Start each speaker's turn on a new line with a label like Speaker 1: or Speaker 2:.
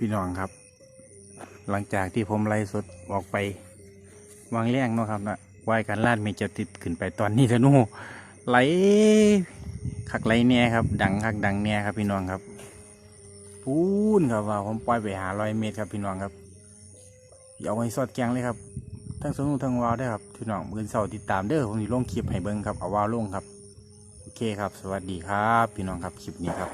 Speaker 1: พี่น้องครับ หลังจากที่ผมไล่สดออกไป วางแรงเนาะครับนะวายการลาดมีจะติดขึ้นไปตอนนี้เถอะนูไหลคักไหลเนี่ครับ ดังคักดังเนี่ครับ พี่น้องครับปูนครับว่าผมปล่อยไปหาร้อยเมตรครับพี่น้องครับอย่าเอาไว้สอดแกงเลยครับ ทั้งสนุกทั้งวาวได้ครับพี่น้องเงินเสาติดตามเด้อผมจะลงคลิปให้เบิ้งครับเอาวาวลงครับ โอเคครับ สวัสดีครับ พี่น้องครับคลิปนี้ครับ